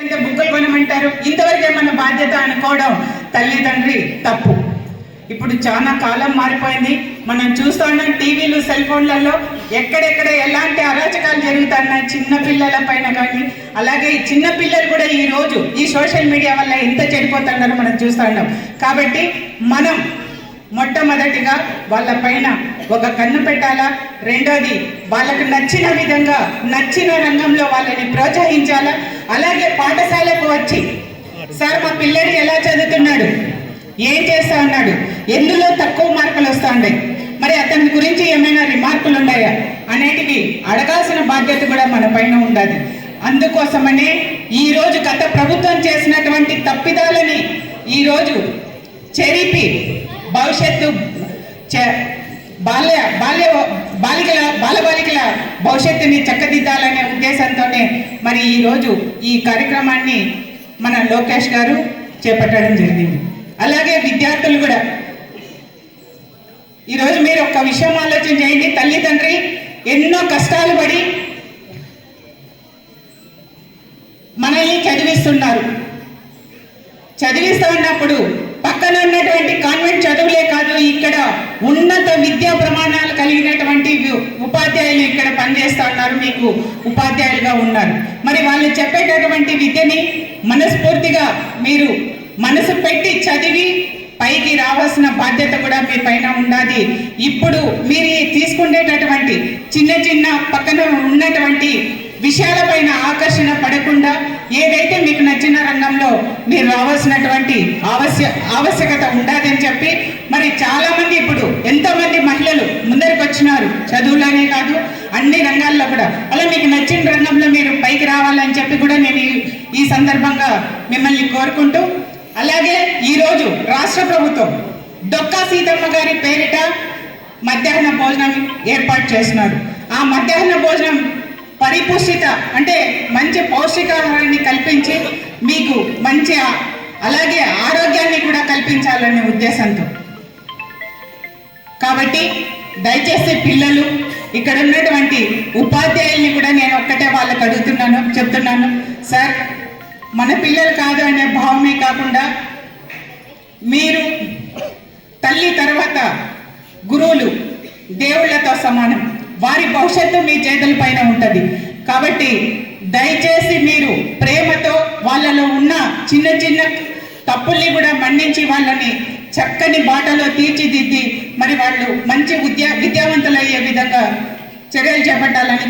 అంటే బుక్కులు కొనమంటారు? ఇంతవరకే మన బాధ్యత అనుకోవడం తల్లిదండ్రి తప్పు. ఇప్పుడు చాలా కాలం మారిపోయింది. మనం చూస్తున్నాం టీవీలు సెల్ ఫోన్లలో ఎక్కడెక్కడ ఎలాంటి అరాచకాలు జరుగుతున్నాయి చిన్న పిల్లల పైన కానీ అలాగే ఈ చిన్న పిల్లలు కూడా ఈ రోజు ఈ సోషల్ మీడియా వల్ల ఎంత చెడిపోతున్నారో మనం చూస్తున్నాం. కాబట్టి మనం మొట్టమొదటిగా వాళ్ళ పైన ఒక కన్ను పెట్టాలా? రెండోది వాళ్ళకు నచ్చిన విధంగా నచ్చిన రంగంలో వాళ్ళని ప్రోత్సహించాలా? అలాగే పాఠశాలకు వచ్చి సార్ మా పిల్లడు ఎలా చదువుతున్నాడు? ఏం చేస్తా ఉన్నాడు? ఎందులో తక్కువ మార్కులు వస్తా మరి అతని గురించి ఏమైనా రిమార్కులు ఉన్నాయా? అనేటివి అడగాల్సిన బాధ్యత కూడా మన పైన ఉండాలి. అందుకోసమనే ఈ రోజు గత ప్రభుత్వం చేసినటువంటి తప్పిదాలని ఈరోజు చెరిపి భవిష్యత్తు బాల్య బాల్య బాలికల బాలబాలికల భవిష్యత్తుని చక్కదిద్దాలనే ఉద్దేశంతోనే మరి ఈరోజు ఈ కార్యక్రమాన్ని మన లోకేష్ గారు చేపట్టడం జరిగింది. అలాగే విద్యార్థులు కూడా ఈరోజు మీరు ఒక విషయం ఆలోచన చేయండి. తల్లిదండ్రి ఎన్నో కష్టాలు పడి మనల్ని చదివిస్తున్నారు. చదివిస్తూ ఉన్నప్పుడు పక్కన ఉన్నటువంటి కాన్వెంట్ ఇక్కడ ఉన్నత విద్యా ప్రమాణాలు కలిగినటువంటి ఉపాధ్యాయులు ఇక్కడ పనిచేస్తూ ఉన్నారు మీకు ఉపాధ్యాయులుగా ఉన్నారు. మరి వాళ్ళు చెప్పేటటువంటి విద్యని మనస్ఫూర్తిగా మీరు మనసు పెట్టి చదివి పైకి రావాల్సిన బాధ్యత కూడా మీ పైన ఉండాలి ఇప్పుడు మీరు తీసుకునేటటువంటి చిన్న చిన్న పక్కన ఉన్నటువంటి విషయాలపైన ఆకర్షణ పడకుండా ఏదైతే మీకు నచ్చిన రంగంలో మీరు రావాల్సినటువంటి ఆవశ్య ఆవశ్యకత ఉండాలని చెప్పి మరి చాలా మంది ఇప్పుడు ఎంతో మంది మహిళలు ముందరికి వచ్చినారు. చదువులోనే కాదు అన్ని రంగాల్లో కూడా. అలా మీకు నచ్చిన రంగంలో మీరు పైకి రావాలని చెప్పి కూడా నేను ఈ- సందర్భంగా మిమ్మల్ని కోరుకుంటూ అలాగే ఈరోజు రాష్ట్ర ప్రభుత్వం డొక్కా సీతమ్మ గారి పేరిట మధ్యాహ్న భోజనం ఏర్పాటు చేసినారు. ఆ మధ్యాహ్న భోజనం పరిపుష్టిత అంటే మంచి పౌష్టికాహారాన్ని కల్పించి మీకు మంచి అలాగే ఆరోగ్యాన్ని కూడా కల్పించాలనే ఉద్దేశంతో. కాబట్టి దయచేసి పిల్లలు ఇక్కడ ఉన్నటువంటి ఉపాధ్యాయుల్ని కూడా నేను ఒక్కటే వాళ్ళకి అడుగుతున్నాను చెప్తున్నాను. సార్ మన పిల్లలు కాదు అనే భావమే కాకుండా మీరు తల్లి తర్వాత గురువులు దేవుళ్ళతో సమానం. వారి భవిష్యత్తు మీ చేతుల పైన ఉంటుంది. కాబట్టి దయచేసి మీరు ప్రేమతో వాళ్ళలో ఉన్న చిన్న చిన్న తప్పుల్ని కూడా మన్నించి వాళ్ళని చక్కని బాటలో తీర్చిదిద్ది మరి వాళ్ళు మంచి విద్యా విద్యావంతులయ్యే విధంగా చర్యలు చేపట్టాలని